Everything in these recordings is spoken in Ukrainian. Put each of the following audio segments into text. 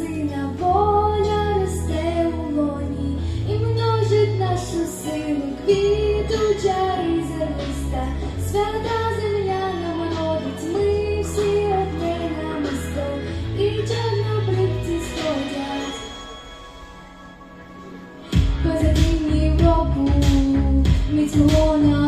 сина воля росте у множить нашу силу квіту чари зерниста. Свята земля нам родить, ми всі одне намисто і чорнобривці сходять. Позитивні в року міць лона.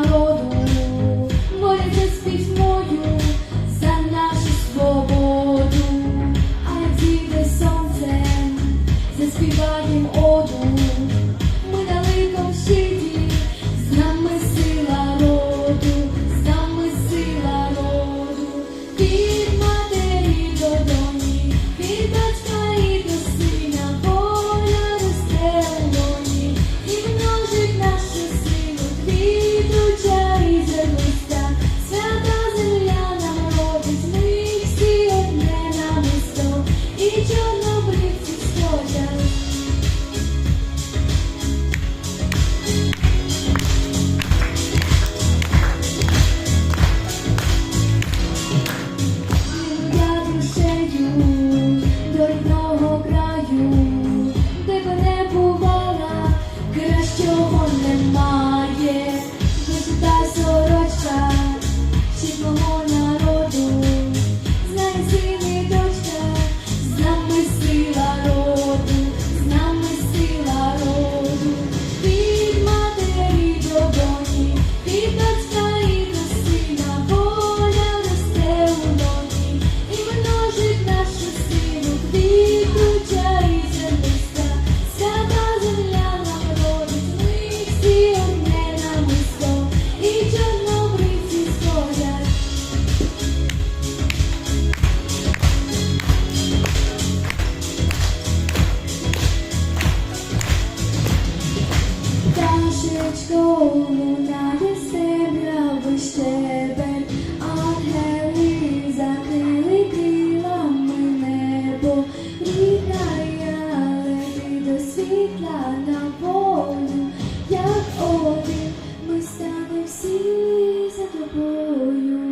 DJ. що лунає земля без щебель, ангели закрили крилами небо, рідна я до світла на волю, як один ми всі за тобою.